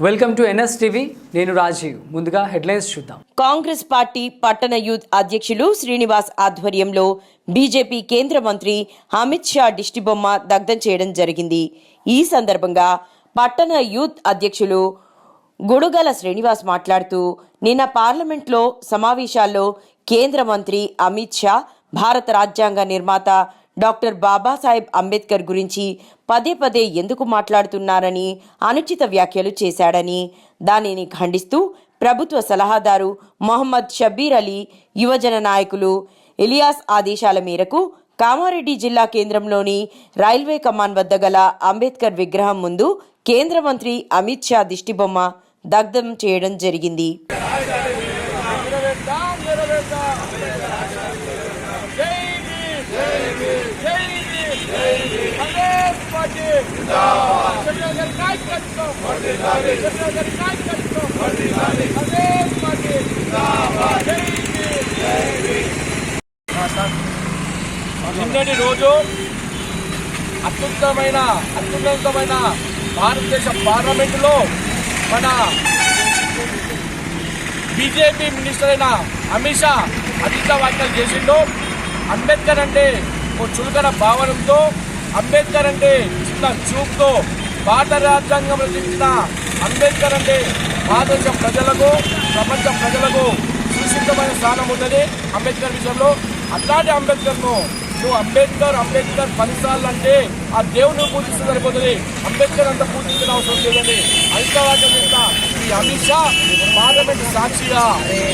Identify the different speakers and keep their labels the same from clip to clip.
Speaker 1: Welcome to NS TV. నేను రాజీవ్. ముందుగా headlines చూద్దాం.
Speaker 2: కాంగ్రెస్ పార్టీ పట్టణ యూత్ అధ్యక్షులు శ్రీనివాస్ ఆధ్వర్యంలో బీజేపీ కేంద్ర మంత్రి అమిత్ షా దిష్టిబొమ్మ దగ్ధం చేయడం జరిగింది. ఈ సందర్భంగా పట్టణ యూత్ అధ్యక్షులు గుడుగల శ్రీనివాస్ మాట్లాడుతూ నిన్న పార్లమెంట్లో సమావేశాల్లో కేంద్ర మంత్రి అమిత్ షా భారత రాజ్యాంగ నిర్మాత డాక్టర్ బాబాసాహెబ్ అంబేద్కర్ గురించి పదే పదే ఎందుకు మాట్లాడుతున్నారని అనుచిత వ్యాఖ్యలు చేశాడని దానిని ఖండిస్తూ ప్రభుత్వ సలహాదారు మొహమ్మద్ షబీర్ అలీ యువజన నాయకులు ఇలియాస్ ఆదేశాల మేరకు కామారెడ్డి జిల్లా కేంద్రంలోని రైల్వే కమాన్ వద్ద గల అంబేద్కర్ విగ్రహం ముందు కేంద్ర మంత్రి అమిత్ షా దిష్టిబొమ్మ దగ్ధం చేయడం జరిగింది
Speaker 3: నిలబెడతాం నిలబెడతాం జై భీమ్ జై భీమ్ జై భీమ్ జై భీమ్ కాంగ్రెస్ పార్టీ జిందాబాద్ చంద్రబాబు గారి నాయకత్వం వర్ధిల్లాలి చంద్రబాబు గారి నాయకత్వం వర్ధిల్లాలి కాంగ్రెస్ పార్టీ జిందాబాద్ జై భీమ్ జై భీమ్ నిన్నటి రోజు అత్యుత్తమైన అత్యున్నతమైన భారతదేశ పార్లమెంటులో మన బీజేపీ మినిస్టర్ అయిన అమిత్ షా అధిక వ్యాఖ్యలు చేసిండు. అంబేద్కర్ అంటే ఓ చులకన భావనతో అంబేద్కర్ అంటే చిన్న చూపుతో భారత రాజ్యాంగం రచించిన అంబేద్కర్ అంటే భారతదేశ ప్రజలకు ప్రపంచ ప్రజలకు సుశిద్ధమైన స్థానం ఉన్నది అంబేద్కర్ విషయంలో. అట్లాంటి అంబేద్కర్ను నువ్వు అంబేద్కర్ అంబేద్కర్ పదిసార్లు అంటే ఆ దేవుని పూజిస్తే సరిపోతుంది. అంబేద్కర్ అంత పూజించిన అవసరం లేదండి. ఐక్యవాక్యం ఈ అమిత్ షా పార్లమెంట్ సాక్షిగా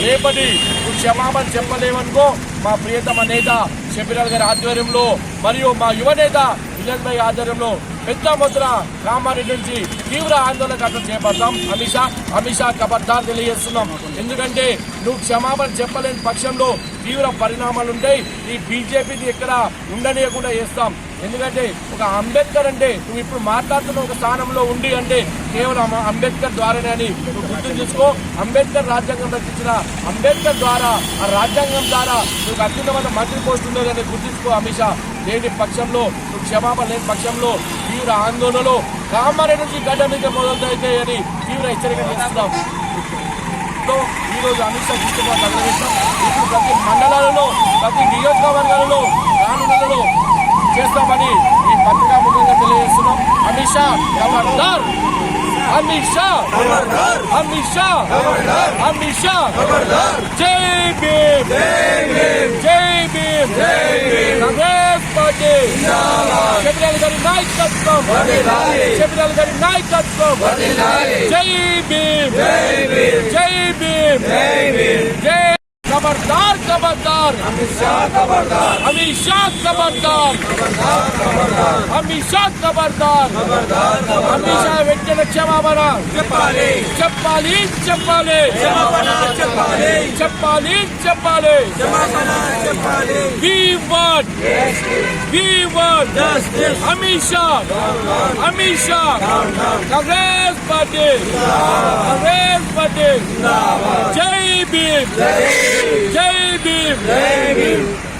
Speaker 3: రేపటి నువ్వు క్షమాపణ చెప్పలేవనుకో మా ప్రియతమ నేత షబీరాల్ గారి ఆధ్వర్యంలో. మరియు మా యువ నేత విజయ్ భాయ్ ఆధ్వర్యంలో పెద్ద ముద్ర కామారెడ్డి నుంచి తీవ్ర ఆందోళన కట్టడం చేపడతాం. అమిత్ షా అమిత్ షా కబద్దారు తెలియజేస్తున్నాం. ఎందుకంటే నువ్వు క్షమాపణ చెప్పలేని పక్షంలో తీవ్ర పరిణామాలు ఉంటాయి. ఈ బీజేపీని ఎక్కడ ఉండనీయకుండా చేస్తాం. ఎందుకంటే ఒక అంబేద్కర్ అంటే నువ్వు ఇప్పుడు మాట్లాడుతున్న ఒక స్థానంలో ఉండి అంటే కేవలం అంబేద్కర్ ద్వారానే అని నువ్వు గుర్తు చేసుకో. అంబేద్కర్ రాజ్యాంగం రచించిన అంబేద్కర్ ద్వారా ఆ రాజ్యాంగం ద్వారా నువ్వు అత్యున్నత మంత్రి పోస్ట్ ఉన్నదని గుర్తించుకో అమిత్ షా. లేని పక్షంలో నువ్వు క్షమాపణ లేని పక్షంలో తీవ్ర ఆందోళనలో కామారెడ్డి నుంచి గడ్డ మీద మొదలవుతాయి అని తీవ్ర హెచ్చరిక చేస్తున్నాం. ఈరోజు అమిత్ షా తీసుకున్న తగలవేశాం ఇప్పుడు ప్రతి మండలాలలో ప్రతి నియోజకవర్గాలలో రానులలో చేస్తామని ఈ పత్రికా ముఖ్యంగా తెలియజేస్తున్నాం. అమిత్ షా ఖబర్దార్ అమిత్ షా! అమిత్ షా! అమిత్ షా! జై భీమ్! జై భీమ్! కాంగ్రెస్ పార్టీ శబరిలాల్ గారి నాయకత్వం. శబరిలాల్ గారి నాయకత్వం. జై భీమ్. జై భీమ్. జై షా ఖబర్దార్ అమిత్ షా ఖబర్దార్ అమిత్ షా వెంటనే క్షమాపణ. చెప్పాలి చెప్పాలి. చెప్పాలి చెప్పాలి. చెప్పాలి. చెప్పాలి we want Viva Justice! Hamisha! Hamisha! Congress Party! Congress Party! Jai Bhim! Jai Bhim! Jai Bhim!